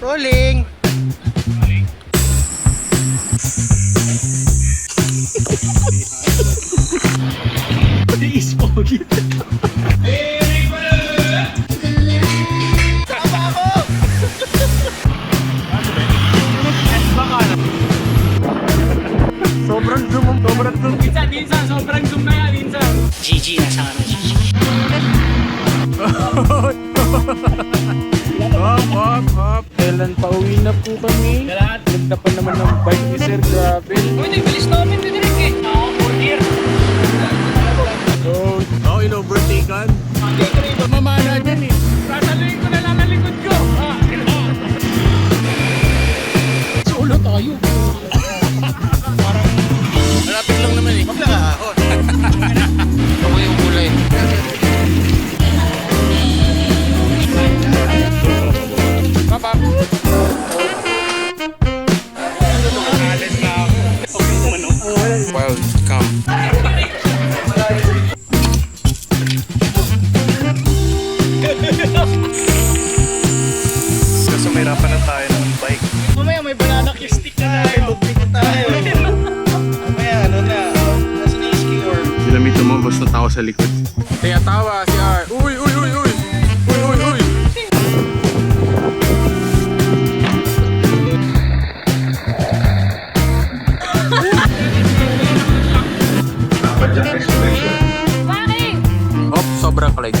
Rolling! Is pogi. Sobrang zoom, sobrang zoom. Minsan, minsan, sobrang zoom na yan, minsan. GG na sa ano, GG. Kailan pa uwi na po kami? Lahat. Ganda pa naman ng bike ni Sir, grabe. Uy, nagbilis namin, didirik eh. Ako, fourth year. So, oh, in-overtaken. Mamana dyan eh. Sasaluhin ko na lang ang likod ko. Ah, Solo tayo. Welcome. Kasumirapan na tayo ng bike. Mamaya may banana kiss stick na tayo. tayo. Mamaya, ano na, nasa na yung ski or... Ginamit mo, basta tao sa likod. Kaya tawa si R. Bakit? Hop, sobrang kalig.